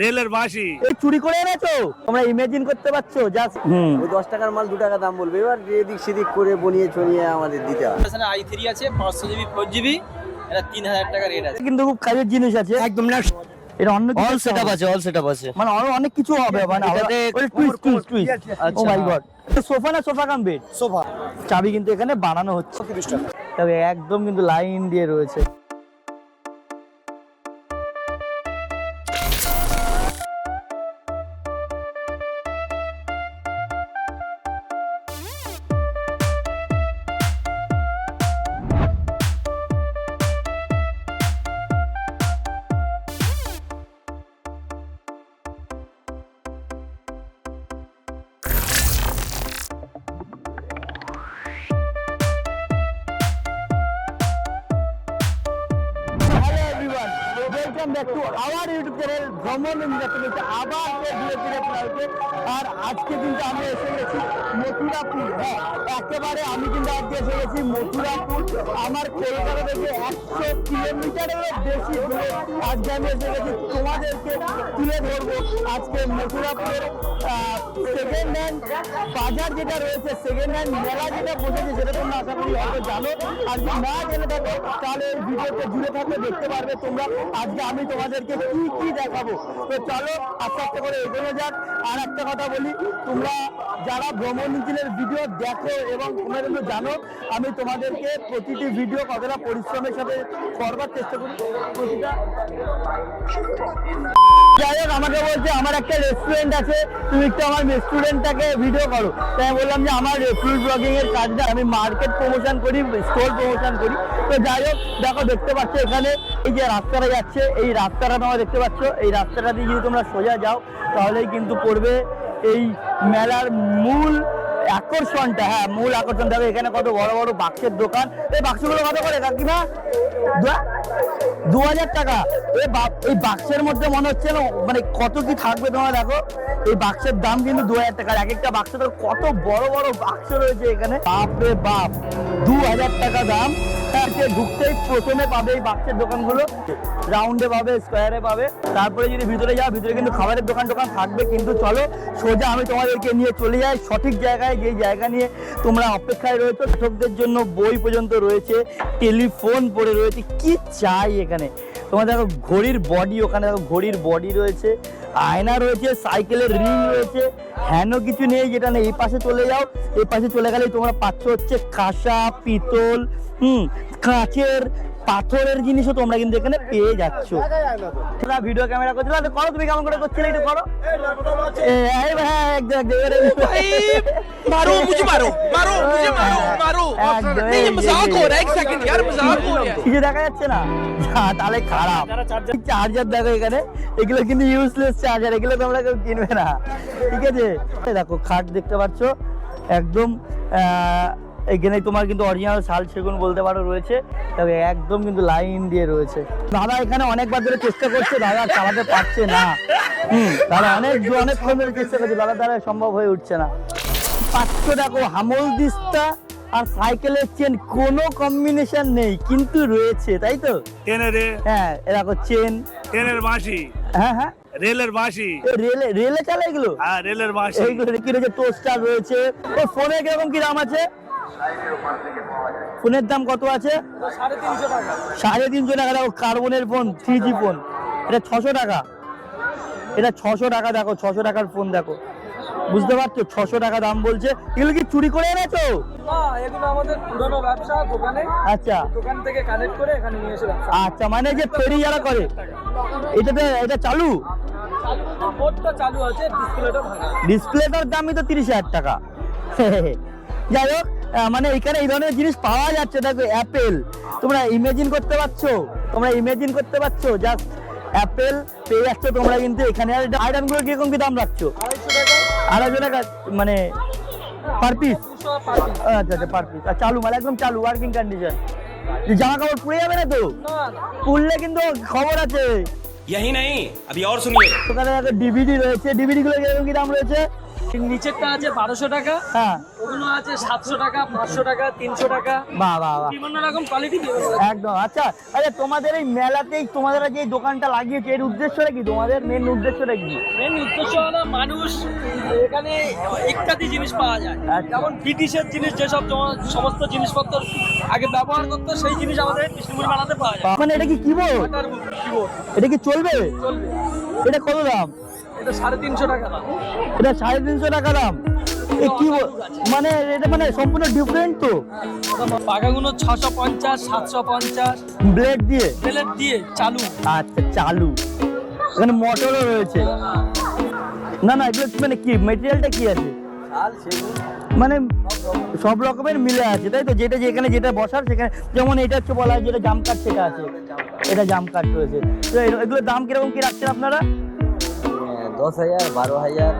রেলের বাঁশি এই চুরি করে এনেছো? তোমরা ইমেজিন করতে পারছ জাস্ট ওই দশ টাকার মাল দু টাকা দাম বলবে। এবার এদিক সেদিক করে বনিয়ে চনিয়ে আমাদের দিতে হবে। এখানে আই থ্রি আছে পাঁচশো জিবি ফোর জিবি এটা তিন হাজার টাকা রেট আছে। কিন্তু খুব কাজের জিনিস আছে। একদম না এটা অন্য অল সেটআপ আছে। অল সেটআপ আছে। মানে আরও অনেক কিছু হবে মানে এটাতে twist twist twist O. My god sofa না সোফা কাম বেড সোফা চাবি কিন্তু এখানে বানানো হচ্ছে। তবে একদম কিন্তু লাইন দিয়ে রয়েছে। ওয়েলকাম ইউটিউব ভ্রমণ ইন্ডাস্ট্রিতে আবার সে ঘুরে ফিরে আর আজকে কিন্তু আমি এসে গেছি মথুরাপুর। হ্যাঁ একেবারে আমি কিন্তু আজকে এসে গেছি মথুরাপুর। আমার কলকাতা থেকে একশো কিলোমিটারেরও বেশি দূরে আজকে আমি এসে গেছি। তোমাদেরকে তুলে ধরবো আজকে মথুরাপুরের সেকেন্ড হ্যান্ড বাজার যেটা রয়েছে সেকেন্ড হ্যান্ড মেলা যেটা বসেছে, সেটা তোমরা আশা করি হয়তো জানো। আর যদি না জেনে থাকো, তাহলে ভিডিওতে জুড়ে থাকলে দেখতে পারবে তোমরা। আজকে আমি তোমাদেরকে কি কি দেখাবো। তো চলো, আস্তে আস্তে করে এগোনো যাক। আর একটা কথা বলি, তোমরা যারা ভ্রমণ ইঞ্জিনের ভিডিও দেখো এবং তোমরা কিন্তু জানো, আমি তোমাদেরকে প্রতিটি ভিডিও কতটা পরিশ্রমের সাথে করবার চেষ্টা করি। প্রতিটা যাই হোক, আমাকে বলছে, আমার একটা রেস্টুরেন্ট আছে, তুমি একটু আমার রেস্টুরেন্টটাকে ভিডিও করো। তাই বললাম যে, আমার ফুড ব্লগিং এর কাজটা আমি মার্কেট প্রমোশন করি স্টোর প্রমোশন করি। তো যাই হোক, দেখো, দেখতে পাচ্ছ এখানে এই যে রাস্তাটা যাচ্ছে, এই রাস্তাটা তোমরা দেখতে পাচ্ছ, এই রাস্তাটা দিয়ে যদি তোমরা সোজা যাও, তাহলেই কিন্তু পড়বে এই মেলার মূল আকর্ষণটা। হ্যাঁ মূল আকর্ষণ। দেখো, এখানে কত বড় বড় বাক্সের দোকান। এই বাক্সগুলো কত করে কাকিমা দু- হাজার টাকা। এই এই বাক্সের মধ্যে মনে হচ্ছে না মানে কত কি থাকবে তোমরা দেখো? এই বাক্সের দাম কিন্তু দু হাজার টাকা। এক একটা বাক্স তো কত বড় বড় বাক্স রয়েছে এখানে। বাপ রে বাপ, দু হাজার টাকা দাম। ঢুকতেই প্রথমে পাবে এই বাক্সের দোকানগুলো। রাউন্ডে পাবে স্কোয়ারে পাবে। তারপরে যদি ভিতরে যাও, ভিতরে কিন্তু খাবারের দোকান টোকান থাকবে। কিন্তু চলো, সোজা আমি তোমাদেরকে নিয়ে চলে যাই। সঠিক জায়গায় যে জায়গা নিয়ে তোমরা অপেক্ষায় রয়েছে। লেখকদের জন্য বই পর্যন্ত রয়েছে। টেলিফোন পড়ে রয়েছে। কি চাই এখানে? তোমার দেখো ঘড়ির বডি ওখানে দেখো ঘড়ির বডি রয়েছে, আয়না রয়েছে সাইকেলের রিং রয়েছে হ্যানো কিছু নেই, যেটা নেই, এই পাশে চলে যাও, এই পাশে চলে গেলেই তোমরা পাচ্ছ হচ্ছে কাঁসা, পিতল, হুম, কাঁচের পাথরের জিনিসও তোমরা কিন্তু এখানে পেয়ে যাচ্ছ তোমরা ভিডিও ক্যামেরা করছো তাহলে করো তুমি কেমন করে করছিলে একটু করো এ, এই, হ্যাঁ একদম একদম এবারে- मारो मुझे मारो मारो मुझे मारो मारो একদম, नहीं ये এই, मजाक এই, हो এই। रहा है एक सेकंड यार मजाक हो रहा है কিছু দেখা যাচ্ছে না যা, তাহলে খারাপ চার্জার দেখো এখানে এগুলো কিন্তু ইউজলেস চার্জার এগুলো তোমরা কেউ কিনবে না ঠিক আছে এই দেখো খাট দেখতে পাচ্ছ একদম আহ, এখানে তোমার কিন্তু অরিজিনাল শাল সেগুন বলতে পারো রয়েছে। তবে একদম কিন্তু লাইন দিয়ে রয়েছে। দাদা এখানে অনেকবার ধরে চেষ্টা করছে দাদা চালাতে পারছে না। হুম দাদা অনেক অনেকক্ষণ ধরে চেষ্টা করছে দাদা দ্বারা সম্ভব হয়ে উঠছে না। পাচ্ছ দেখো হামল দিস্তা আর সাইকেলের চেন কোনো কম্বিনেশন নেই কিন্তু রয়েছে তাই তো? হ্যাঁ এ দেখো চেন ট্রেনের বাঁশি? হ্যাঁ হ্যাঁ। রেলের বাঁশি? রেলে রেলে চালে এগুলো? হ্যাঁ রেলের বাঁশি। এইগুলো কি রয়েছে টোস্টার রয়েছে। ও ফোনে কীরকম কি দাম আছে? ফোনের দাম কত আছে? সাড়ে তিনশো টাকা। দেখো কার্বনের ফোন থ্রি জি ফোন। এটা ছশো টাকা। এটা ছশো টাকা দেখো ছশো টাকার ফোন দেখো। বুঝতে পারছ? ছশো টাকা দাম বলছে। এগুলো কি চুরি করে এনেছো? আচ্ছা। দোকান থেকে কানেক্ট করে এখানে নিয়ে এসে আচ্ছা মানে যে ফেরি যারা করে এটাতে এটা চালু? ডিসপ্লেটার দামই তো তিরিশ হাজার টাকা। যাই হোক মানে এখানে এই ধরনের জিনিস পাওয়া যাচ্ছে দেখো অ্যাপেল তোমরা ইমেজিন করতে পারছো তোমরা ইমেজিন করতে পারছো জাস্ট অ্যাপেল পেয়ে যাচ্ছ তোমরা কিন্তু এখানে আর আইটেমগুলো কিরকম কি দাম রাখছো আড়াইশো টাকা আড়াইশো টাকা মানে পার পিস দুশো পার piece। আচ্ছা আচ্ছা পার পিস আর চালু মানে একদম চালু ওয়ার্কিং কন্ডিশন জামা কাপড় পুড়ে যাবে না তো না না পুড়লে কিন্তু খবর আছে यही नहीं अभी और सुनिए ওখানে দেখো ডিভিডি রয়েছে ডিভিডি গুলো কিরকম কি দাম রয়েছে নিচেরটা আছে বারোশো টাকা। হ্যাঁ। ওগুলো আছে সাতশো টাকা পাঁচশো টাকা তিনশো টাকা। বাহ বাহ বাহ। বিভিন্ন রকম কোয়ালিটি একদম। আচ্ছা আচ্ছা তোমাদের এই মেলাতেই তোমাদের যে দোকানটা লাগিয়েছে এর উদ্দেশ্যটা কি তোমাদের মেন উদ্দেশ্যটা কি মেন উদ্দেশ্য হলো মানুষ এখানে ইত্যাদি জিনিস পাওয়া যায়। আচ্ছা। যেমন ব্রিটিশের জিনিস যেসব সমস্ত জিনিসপত্র আগে ব্যবহার করতো সেই জিনিস আমাদের বিষ্ণুপুর মেলাতে পাওয়া যায়। মানে এটা কি ওটার keyboard এটা কি চলবে? চলবে। এটা কত দাম? এটা সাড়ে তিনশো টাকা দাম। এটা সাড়ে তিনশো টাকা দাম। কি মানে এটা মানে সম্পূর্ণ ডিফারেন্ট তো। পাকাগুলো ছশো পঞ্চাশ সাতশো পঞ্চাশ। ব্লেড দিয়ে? প্লেট দিয়ে চালু। আচ্ছা চালু। এখানে মোটরও রয়েছে। না না এগুলো মানে কি মেটেরিয়ালটা কি আছে? মানে সব রকমের মিলে আছে তাই তো? যেটা যেখানে যেটা বসার সেখানে যেমন এটা হচ্ছে বলা হয় যেটা জাম কাঠ সেটা আছে। এটা জাম কাঠ রয়েছে। তো এগুলোর দাম কীরকম কি রাখছেন আপনারা? দশ হাজার বারো হাজার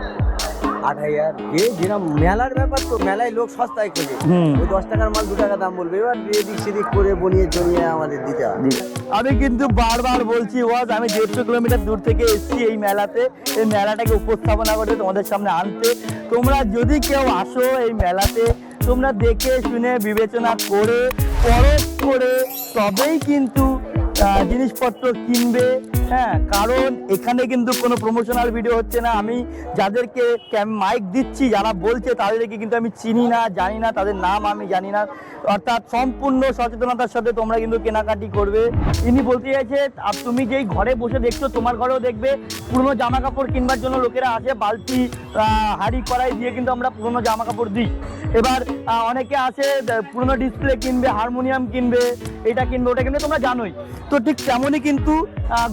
আট হাজার। যে যেরকম মেলার ব্যাপার তো মেলায় লোক সস্তায় খোঁজে। ওই দশ টাকার মাল দু টাকা দাম বলবে। এবার এদিক সেদিক করে বনিয়ে চড়িয়ে আমাদের দিতে হবে। আমি কিন্তু বারবার বলছি ওয়াজ আমি দেড়শো কিলোমিটার দূর থেকে এসেছি এই মেলাতে। এই মেলাটাকে উপস্থাপনা করে তোমাদের সামনে আনতে। তোমরা যদি কেউ আসো এই মেলাতে তোমরা দেখে শুনে বিবেচনা করে পরখ করে তবেই কিন্তু জিনিসপত্র কিনবে। হ্যাঁ কারণ এখানে কিন্তু কোনো প্রমোশনাল ভিডিও হচ্ছে না। আমি যাদেরকে মাইক দিচ্ছি, যারা বলছে, তাদেরকে কিন্তু আমি চিনি না, জানি না, তাদের নাম আমি জানি না। অর্থাৎ সম্পূর্ণ সচেতনতার সাথে তোমরা কিন্তু কেনাকাটি করবে। ইনি বলতে চাইছে, আর তুমি যেই ঘরে বসে দেখছ, তোমার ঘরেও দেখবে, পুরনো জামা কাপড় কিনবার জন্য লোকেরা আসে, বালতি হাড়ি, কড়াই দিয়ে কিন্তু আমরা পুরনো জামা কাপড় দিই। এবার অনেকে আসে পুরনো ডিসপ্লে কিনবে হারমোনিয়াম কিনবে, এটা কিনবে, ওটা কিনবে, তোমরা জানোই। তো ঠিক তেমনই কিন্তু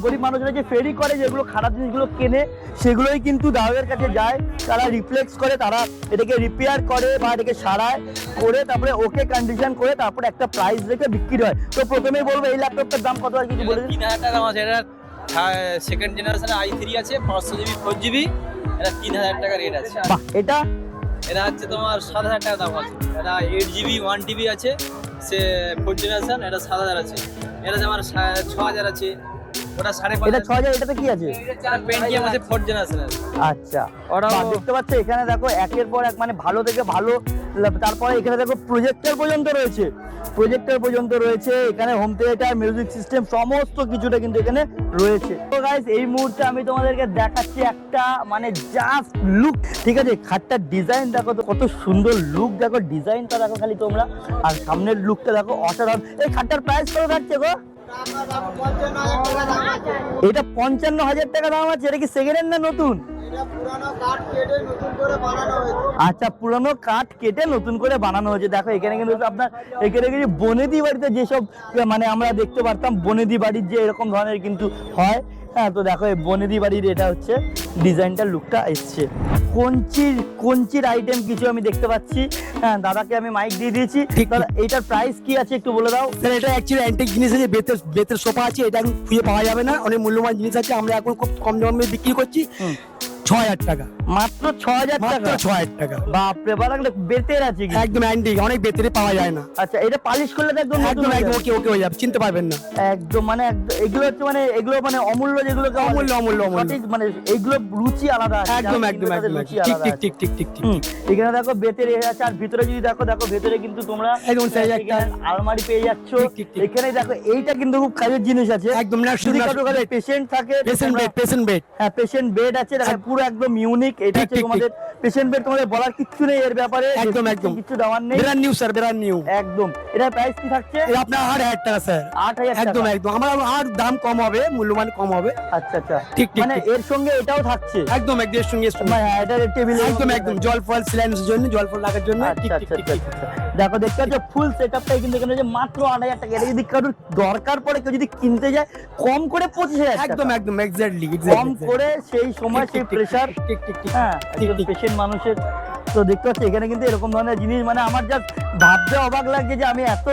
গরিব মানুষরা যে ফেরি করে যেগুলো খারাপ জিনিসগুলো কেনে সেগুলোই কিন্তু দাদাদের কাছে যায়। তারা রিফ্লেক্স করে তারা এটাকে রিপেয়ার করে বা এটাকে সারায় করে তারপরে ওকে কন্ডিশন করে তারপরে একটা প্রাইস রেখে বিক্রি হয়। তো প্রথমেই বলব এই ল্যাপটপটার দাম কত? আর কিছু বলে দিন। তিন হাজার টাকা আছে এটা সেকেন্ড জেনারেশনের আই থ্রি আছে পাঁচশো জিবি ফোর জিবি এটা তিন হাজার টাকা রেট আছে। এটা? এটা হচ্ছে তোমার সাত হাজার টাকা দাম আছে। এটা এইট জিবি ওয়ান টিবি আছে সে ফোর জেনারেশন এটা সাত হাজার আছে। এটা সা- ছ হাজার আছে। ওটা সাড়ে এটা ছ হাজার হাজার এটাতে কি আছে? পেন্টিএম আছে ফোর জেনারেশন আচ্ছা। ওরাও- দেখতে পাচ্ছ এখানে দেখো একের পর এক মানে ভালো থেকে ভালো তারপরে এখানে দেখো প্রজেক্টর পর্যন্ত রয়েছে। প্রজেক্টর পর্যন্ত রয়েছে এখানে হোম থিয়েটার মিউজিক সিস্টেম সমস্ত কিছুটা কিন্তু এখানে রয়েছে। তো গাইস এই মুহূর্তে আমি তোমাদেরকে দেখাচ্ছি একটা মানে জাস্ট লুক ঠিক আছে? খাটটার ডিজাইন দেখো তো কত সুন্দর লুক দেখো ডিজাইনটা দেখো খালি তোমরা। আর সামনের লুকটা দেখো অসাধারণ। এই খাটটার প্রাইস কত থাকছে গো? এটা পঞ্চান্ন হাজার টাকা দাম আছে, এটা কি সেকেন্ড হ্যান্ড না নতুন? আচ্ছা পুরানো কাঠ কেটে নতুন করে বানানো হয়েছে। দেখো, এখানে কিন্তু আপনার, এখানে কিন্তু বনেদি বাড়িতে যেসব মানে আমরা দেখতে পারতাম, বনেদি বাড়ির যে এরকম ধরনের কিন্তু হয় হ্যাঁ তো দেখো এই বনেদি বাড়ির এটা হচ্ছে ডিজাইনটা লুকটা এসছে। কঞ্চির কঞ্চির আইটেম কিছু আমি দেখতে পাচ্ছি। হ্যাঁ দাদাকে আমি মাইক দিয়ে দিয়েছি। দাদা এটার প্রাইস কি আছে একটু বলে দাও। স্যার এটা অ্যাকচুয়ালি অ্যান্টিক জিনিস আছে বেতের বেতের সোফা আছে এটা এখন খুঁজে পাওয়া যাবে না। অনেক মূল্যবান জিনিস আছে আমরা এখন খুব কম দামে বিক্রি করছি। হুম। ছ হাজার টাকা মাত্র ছ হাজার মাত্র টাকা ছ হাজার টাকা বাপরে বাবা বেতের আছে কি একদম অ্যান্টিক অনেক বেতেরে পাওয়া যায় না আচ্ছা এটা পালিশ করলে তো একদম নতুন একদম হয়ে একদম যাবে। ওকে ওকে হয়ে যাবে চিনতে পারবেন না একদম মানে একদম এগুলো হচ্ছে মানে এগুলো মানে অমূল্য যেগুলো অমূল্য, অমূল্য, অমূল্য। মানে এইগুলো রুচি আলাদা আছে একদম যারা একদম কিনবে তাদের একদম রুচি ঠিক আলাদা ঠিক আছে। ঠিক ঠিক ঠিক ঠিক হুম, এখানে দেখো বেতের এ আছে আর ভিতরে যদি দেখো দেখো ভেতরে কিন্তু তোমরা একদম size একটা। এখানে আলমারি পেয়ে যাচ্ছ ঠিক, ঠিক, ঠিক। এখানে দেখো এইটা কিন্তু খুব কাজের জিনিস আছে একদম না শুধু পেশেন্ট থাকে পেশেন্ট তোমরা- বেড পেশেন্ট বেড হ্যাঁ পেশেন্ট বেড আছে দেখো পুরো একদম ইউনিক এটা হচ্ছে তোমাদের পেশেন্ট বেড তোমাদের বলার কিচ্ছু নেই এর ব্যাপারে। একদম, একদম। কিছু দেওয়ার নেই। Brand new sir brand new একদম। এটার প্রাইস কি থাকছে? এটা আপনার আট হাজার টাকা স্যার আট হাজার একদম একদম। আমার আর দাম কম হবে মূল্যবান কম হবে। আচ্ছা আচ্ছা। ঠিক, ঠিক, মানে এর সঙ্গে এটাও থাকছে? একদম একদম এর সঙ্গে হ্যাঁ, এটার টেবিল একদম একদম। জল ফল সিলাইনের জন্য জল ফল রাখার জন্য। ঠিক আচ্ছা ঠিক আচ্ছা ঠিক। আচ্ছা ঠিক আচ্ছা। দেখো দেখতে পাচ্ছ ফুল সেটআপটাই কিন্তু এখানে যে মাত্র আট হাজার টাকা। এটা যদি কারোর দরকার পড়ে কেউ যদি কিনতে যায় কম করে পঁচিশ হাজার একদম একদম এক্স্যাক্টলি কম করে সেই সময় সেই প্রেশার হ্যাঁ। পেশেন্ট মানুষের তো দেখতে পাচ্ছি এখানে কিন্তু এরকম ধরনের জিনিস মানে আমার যা ভাবতে অবাক লাগছে যে আমি এত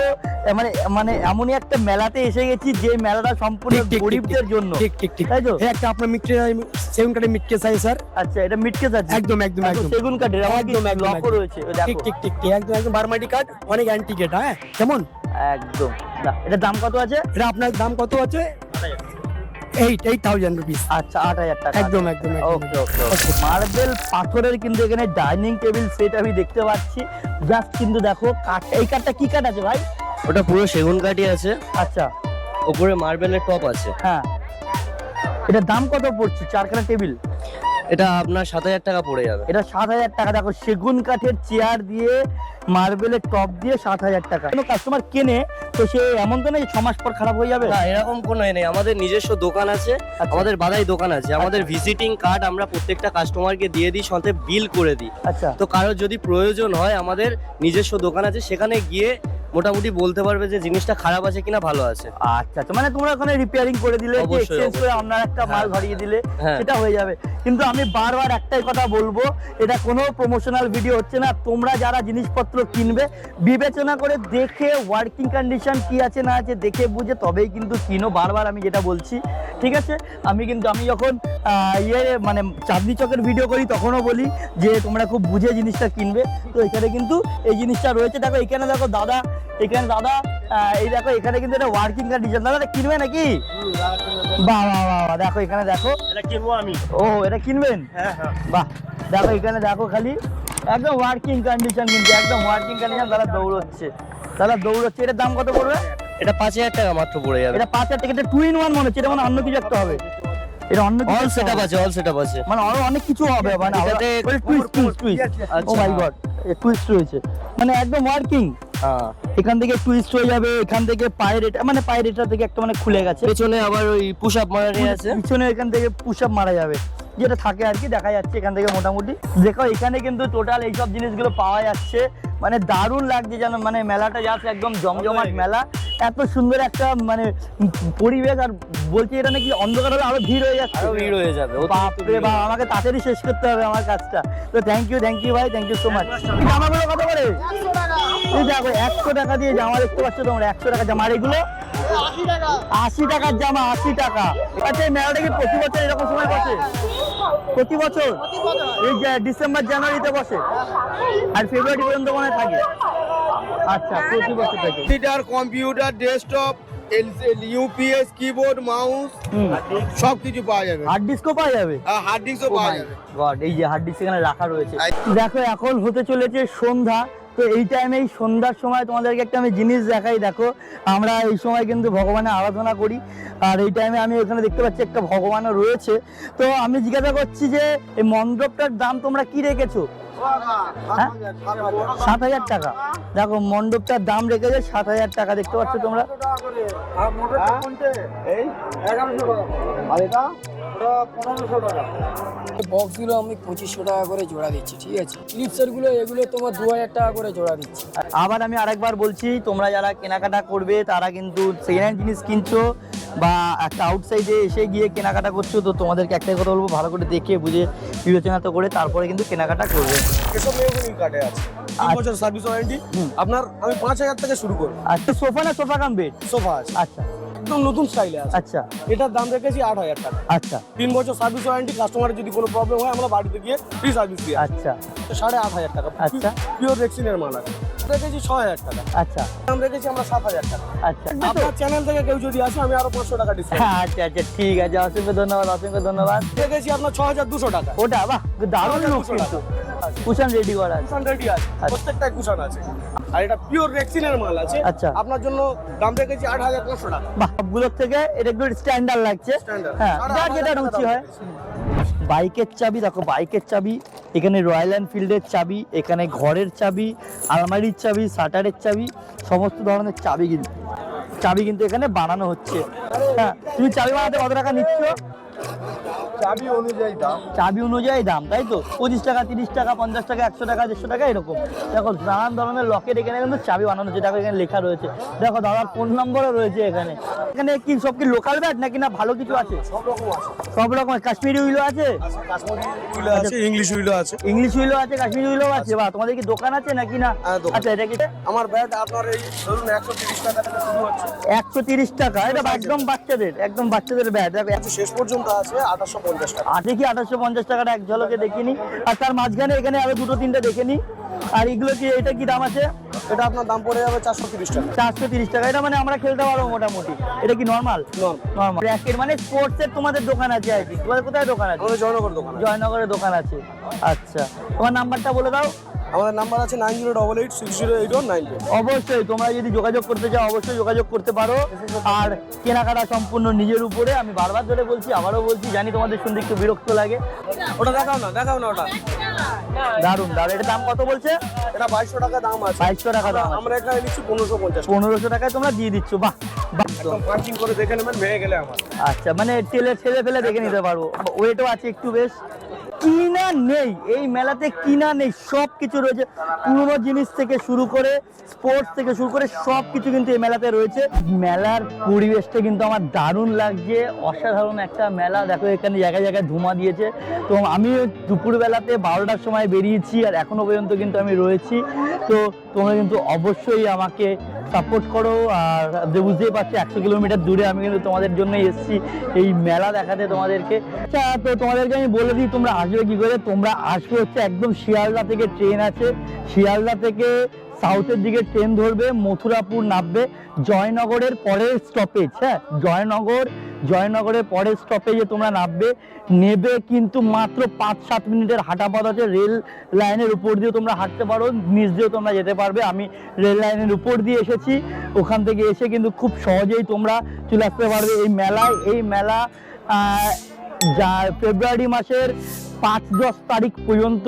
মানে মানে এমনই একটা মেলাতে এসে গেছি যে মেলাটা সম্পূর্ণ গরিবদের জন্য। ঠিক ঠিক ঠিক। তাই তো? একটা আপনার মিটকে সেভেন কাটে মিটকে চাই স্যার। আচ্ছা এটা মিটকেস আছে একদম একদম একদম। সেগুন কাঠের একদম একদম একদম। রয়েছে ঠিক ঠিক ঠিক একদম একদম। বারমাটি কার্ড অনেক অ্যান্টিক এটা হ্যাঁ? কেমন? একদম। না, এটার দাম কত আছে? এটা আপনার দাম কত আছে? এইট এইট থাউজেন্ড রুপিস আচ্ছা আট হাজার টাকা। একদম একদম একদম। ওকে ওকে ওকে মার্বেল পাথরের কিন্তু এখানে ডাইনিং টেবিল সেট আমি দেখতে পাচ্ছি। জাস্ট কিন্তু দেখো কাঠ এই কাঠটা কি কাঠ আছে ভাই? ওটা পুরো সেগুন কাঠই আছে। আচ্ছা। উপরে মার্বেলের টপ আছে। হ্যাঁ। এটার দাম কত পড়ছে? চারখানা টেবিল এটা আপনার সাত হাজার টাকা পড়ে যাবে। এটা সাত হাজার টাকা। দেখো সেগুন কাঠের চেয়ার দিয়ে মার্বেলের টপ দিয়ে সাত হাজার টাকা। কোনো কাস্টমার কেনে তো সে এমন তো নয় ছ মাস পর খারাপ হয়ে যাবে? না এরকম কোনো নেই। আমাদের নিজস্ব দোকান আছে আচ্ছা। আমাদের বাদাই দোকান আছে। আমাদের ভিজিটিং কার্ড আমরা প্রত্যেকটা কাস্টমারকে দিয়ে দিই সাথে বিল করে দিই। আচ্ছা। তো কারোর যদি প্রয়োজন হয় আমাদের নিজস্ব দোকান আছে সেখানে গিয়ে মোটামুটি বলতে পারবে যে জিনিসটা খারাপ আছে কিনা ভালো আছে আচ্ছা মানে তোমরা ওখানে রিপেয়ারিং করে দিলে এক্সচেঞ্জ করে। আপনার একটা মাল হ্যাঁ। ভরিয়ে দিলে হ্যাঁ। সেটা হয়ে যাবে কিন্তু আমি বারবার একটাই কথা বলব এটা কোনো প্রমোশনাল ভিডিও হচ্ছে না তোমরা যারা জিনিসপত্র কিনবে বিবেচনা করে দেখে ওয়ার্কিং কন্ডিশন কি আছে না আছে দেখে বুঝে তবেই কিন্তু কিনো বারবার আমি যেটা বলছি ঠিক আছে আমি কিন্তু আমি যখন আহ, ইয়ে মানে চাঁদনি চকের ভিডিও করি তখনও বলি যে তোমরা খুব বুঝে জিনিসটা কিনবে তো এখানে কিন্তু এই জিনিসটা রয়েছে দেখো এখানে দেখো দাদা এখানে দাদা এই দেখো এখানে কিন্তু এটা ওয়ার্কিং কন্ডিশন দাদা এটা কিনবে নাকি? বাহ বাহ বাহ দেখো এখানে দেখো। এটা কিনবো আমি। ও এটা কিনবেন? হ্যাঁ হ্যাঁ। বাহ দেখো এখানে দেখো খালি। একদম ওয়ার্কিং কন্ডিশন কিন্তু একদম ওয়ার্কিং কন্ডিশন দাদা দৌড়চ্ছে। দাদা দৌড়চ্ছে। এটার দাম কত পড়বে? এটা পাঁচ হাজার টাকা মাত্র পড়ে যাবে। এটা পাঁচ হাজার টাকা টু ইন ওয়ান মনে হচ্ছে। এটা মানে অন্য কিছু একটা হবে। এটা অন্য কিছু অল সেটআপ আছে অল সেটআপ আছে। মানে আরও অনেক কিছু হবে মানে এটাতে twist twist twist O. My god twist রয়েছে। মানে একদম ওয়ার্কিং এখান থেকে টুইস্ট হয়ে যাবে এখান থেকে পায়ের এটা মানে পায়ের এটা থেকে একটা মানে খুলে গেছে। পেছনে আবার ওই পুশ আপ মারা আছে পিছনে এখান থেকে পুশ আপ মারা যাবে যেটা থাকে আর কি দেখা যাচ্ছে এখান থেকে মোটামুটি। দেখো এখানে কিন্তু টোটাল এইসব জিনিসগুলো পাওয়া যাচ্ছে। মানে দারুণ লাগছে যেন মানে মেলাটা যাচ্ছে একদম জমজমাট মেলা। এত সুন্দর একটা মানে পরিবেশ আর বলছি এটা নাকি অন্ধকার হলে আরও ভিড় হয়ে যাচ্ছে। আরও ভিড় হয়ে যাবে বাপরে বাপ আমাকে তাড়াতাড়ি শেষ করতে হবে আমার কাজটা। তো থ্যাংক ইউ থ্যাংক ইউ ভাই থ্যাংক ইউ সো মাচ জামাগুলো কত করে? এই দেখো একশো টাকা দিয়ে জামা দেখতে পাচ্ছ তোমরা একশো টাকা জামা। আর এগুলো? আশি টাকার জামা আশি টাকা। আচ্ছা এই মেলাটা কি প্রতি বছর এরকম সময় বসে? প্রতি বছর? এই যে ডিসেম্বর জানুয়ারিতে বসে। আর ফেব্রুয়ারি পর্যন্ত মনে হয় থাকে। আচ্ছা প্রতি বছর থাকে computer computer desktop UPS keyboard mouse সব কিছু পাওয়া যাবে। হার্ড ডিস্কও পাওয়া যাবে? হার্ড ডিস্কও Oh পাওয়া যাবে। God, এই যে হার্ড ডিস্ক এখানে রাখা রয়েছে। দেখো এখন হতে চলেছে সন্ধ্যা। তো এই টাইমে এই সন্ধ্যার সময় তোমাদেরকে একটা আমি জিনিস দেখাই দেখো। আমরা এই সময় কিন্তু ভগবানের আরাধনা করি। আর এই টাইমে আমি এখানে দেখতে পাচ্ছি একটা ভগবানও রয়েছে। তো আমি জিজ্ঞাসা করছি যে এই মণ্ডপটার দাম তোমরা কি রেখেছো? হ্যাঁ? সাত হাজার টাকা। দেখো মণ্ডপটার দাম রেখে রেখেছে সাত হাজার টাকা দেখতে পাচ্ছ তোমরা। বক্সগুলো আমি পঁচিশশো টাকা করে জোড়া দিচ্ছি ঠিক আছে? ক্লিপসারগুলো এগুলো তোমার দু হাজার টাকা করে জোড়া দিচ্ছি। আবার আমি আরেকবার বলছি তোমরা যারা কেনাকাটা করবে তারা কিন্তু সেকেন্ড হ্যান্ড জিনিস কিনছো। বা একটা আউটসাইডে এসে গিয়ে কেনাকাটা করছ তো তোমাদেরকে একটাই কথা বলব ভালো করে দেখে বুঝে বিবেচনা তো করে তারপরে কিন্তু কেনাকাটা করবে। এসব মেহগুনি কাটে আছে। আচ্ছা। বছর সার্ভিস ওয়ারেন্টি আপনার আমি পাঁচ হাজার থেকে শুরু করব। আচ্ছা সোফা না সোফা কাম বেড সোফা আছে। আচ্ছা। একদম নতুন স্টাইলে আছে। আচ্ছা। এটার দাম রেখেছি আট হাজার টাকা। আচ্ছা। তিন বছর সার্ভিস ওয়ারেন্টি কাস্টমারের যদি কোনো প্রবলেম হয় আমরা বাড়িতে গিয়ে ফ্রি সার্ভিস দিই আচ্ছা। সাড়ে আট হাজার টাকা। আচ্ছা। পিওর রেক্সিনের মাল আছে। রেখেছি ছ হাজার টাকা। আচ্ছা। দাম রেখেছি আমরা সাত হাজার টাকা। আচ্ছা। আপনার চ্যানেল থেকে কেউ যদি আসে আমি আরও পাঁচশো টাকা ডিসকাউন্ট আচ্ছা আচ্ছা ঠিক আছে অসংখ্য ধন্যবাদ অসংখ্য ধন্যবাদ। রেখেছি আপনার ছ হাজার দুশো টাকা। ওটা বাহ দারুণ লুক কিন্তু। কুশন রেডি করা আছে। কুশন রেডি আছে। প্রত্যেকটা কুশন আছে। আর এটা পিওর রেক্সিনের মাল আছে। আচ্ছা। আপনার জন্য দাম রেখেছি আট হাজার পাঁচশো টাকা। বাহ সবগুলোর থেকে এটা একটু স্ট্যান্ডার্ড লাগছে। Standard। হ্যাঁ যেটা রুচি হয়। বাইকের চাবি দেখো বাইকের চাবি এখানে রয়্যাল এনফিল্ডের চাবি, এখানে ঘরের চাবি, আলমারির চাবি, শাটারের চাবি, সমস্ত ধরনের চাবি কিন্তু চাবি কিন্তু এখানে বানানো হচ্ছে। হ্যাঁ তুমি চাবি বানাতে কত টাকা নিচ্ছ? চাবি অনুযায়ী দাম। চাবি অনুযায়ী দাম তাই তো? পঁচিশ টাকা তিরিশ টাকা পঞ্চাশ টাকা একশো টাকা দেড়শো টাকা এরকম। দেখো নানান ধরনের লকেট এখানে কিন্তু চাবি বানানো হচ্ছে দেখো এখানে লেখা রয়েছে। দেখো দাদার ফোন নম্বরও রয়েছে এখানে। এখানে কি সব কি লোকাল ব্যাট নাকি না ভালো কিছু আছে? সব রকম আছে। সব রকম কাশ্মীরি উইলো আছে? আছে ইংলিশ উইলো আছে ইংলিশ উইলো আছে। কাশ্মীরি উইলো আছে। বা তোমাদের কি দোকান আছে নাকি না? হ্যাঁ, আচ্ছা এটা কি? আমার ব্যাট আপনার এই ধরুন একশো তিরিশ টাকা থেকে শুরু হচ্ছে। একশো তিরিশ টাকা এটা একদম বাচ্চাদের একদম বাচ্চাদের ব্যাট দেখো শেষ পর্যন্ত আছে আঠাশশো পঞ্চাশ টাকা। দেখি আঠাশশো পঞ্চাশ টাকাটা এক ঝলকে দেখিনি? আর তার মাঝখানে এখানে আরও দুটো তিনটে দেখেনি। আর এগুলো কি এটা কি দাম আছে? এটা আপনার দাম পড়ে যাবে চারশো তিরিশ টাকা। চারশো তিরিশ টাকা। এটা মানে আমরা খেলতে পারব মোটামুটি। এটা কি নর্মাল। নর্মাল র্যাকেট মানে স্পোর্টসের তোমাদের দোকান আছে আর কি তোমাদের কোথায় দোকান আছে? জয়নগর দোকান জয়নগরের দোকান আছে। আচ্ছা। তোমার নাম্বারটা বলে দাও। আমাদের নাম্বার আছে nine zero double eight six zero eight one nine অবশ্যই তোমরা যদি যোগাযোগ করতে চাও অবশ্যই যোগাযোগ করতে পারো। আর কেনাকাটা সম্পূর্ণ নিজের উপরে আমি বারবার ধরে বলছি আবারও বলছি জানি তোমাদের শুনতে একটু বিরক্ত লাগে। ওটা দেখাও না দেখাও না ওটা। দারুণ দারুণ এটা দাম কত বলছে? এটা বাইশশো টাকা দাম আছে। বাইশশো টাকা দাম আমরা এখানে নিচ্ছি পনেরোশো পঞ্চাশ। পনেরোশো টাকায় তোমরা দিয়ে দিচ্ছ বাহ করে দেখে নেবেন ভেঙে গেলে আমার। আচ্ছা মানে টেলে ছেলে ফেলে দেখে নিতে পারব। ওয়েটও আছে একটু বেশ। কিনা নেই, এই মেলাতে কিনা নেই সব কিছু রয়েছে। পুরনো জিনিস থেকে শুরু করে স্পোর্টস থেকে শুরু করে সব কিছু কিন্তু এই মেলাতে রয়েছে। মেলার পরিবেশটা কিন্তু আমার দারুণ লাগছে। অসাধারণ একটা মেলা। দেখো, এখানে জায়গায় জায়গায় ধুমা দিয়েছে। তো আমি দুপুরবেলাতে বারোটার সময় বেরিয়েছি আর এখনও পর্যন্ত কিন্তু আমি রয়েছি। তো তোমরা কিন্তু অবশ্যই আমাকে সাপোর্ট করো, আর বুঝতেই পারছি একশো কিলোমিটার দূরে আমি কিন্তু তোমাদের জন্য এসেছি এই মেলা দেখাতে তোমাদেরকে। আচ্ছা তো তোমাদেরকে আমি বলে দিই, তোমরা আসবে কি করে? তোমরা আসবে হচ্ছে একদম শিয়ালদা থেকে ট্রেন আছে। শিয়ালদা থেকে সাউথের দিকে ট্রেন ধরবে, মথুরাপুর নামবে, জয়নগরের পরের স্টপেজ হ্যাঁ? জয়নগর, জয়নগরের পরের স্টপেজে তোমরা নামবে। নেবে কিন্তু মাত্র পাঁচ সাত মিনিটের হাঁটা পথ আছে, রেল লাইনের উপর দিয়ে তোমরা হাঁটতে পারো, নিচ দিয়েও তোমরা যেতে পারবে। আমি রেল লাইনের উপর দিয়ে এসেছি, ওখান থেকে এসে কিন্তু খুব সহজেই তোমরা চলে আসতে পারবে। এই মেলায়, এই মেলা যা, ফেব্রুয়ারি মাসের পাঁচ দশ তারিখ পর্যন্ত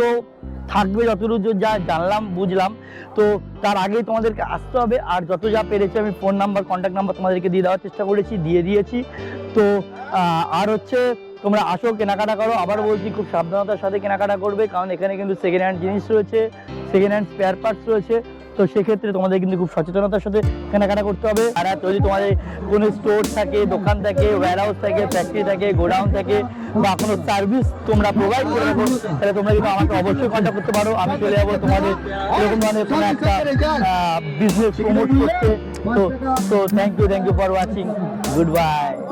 থাকবে যতটুকু যা জানলাম, বুঝলাম। তো তার আগেই তোমাদেরকে আসতে হবে, আর যত যা পেরেছি আমি ফোন নাম্বার কন্ট্যাক্ট নাম্বার তোমাদেরকে দিয়ে দেওয়ার চেষ্টা করেছি, দিয়ে দিয়েছি। তো আর হচ্ছে তোমরা আসো, কেনাকাটা করো। আবার বলছি, খুব সাবধানতার সাথে কেনাকাটা করবে, কারণ এখানে কিন্তু সেকেন্ড হ্যান্ড জিনিস রয়েছে সেকেন্ড হ্যান্ড স্পেয়ার পার্টস রয়েছে। তো সেক্ষেত্রে তোমাদের কিন্তু খুব সচেতনতার সাথে কেনাকাটা করতে হবে। আর যদি তোমাদের কোনো স্টোর থাকে, দোকান থাকে ওয়্যার হাউস থাকে ফ্যাক্টরি থাকে গোডাউন থাকে, বা কোনো সার্ভিস তোমরা প্রোভাইড করে রাখো, তাহলে তোমরা কিন্তু আমাকে অবশ্যই কন্ট্যাক্ট করতে পারো। আমি চলে যাব তোমাদের এরকম ধরনের কোনো একটা বিজনেস প্রমোট করতে। তো তো thank you thank you for watching goodbye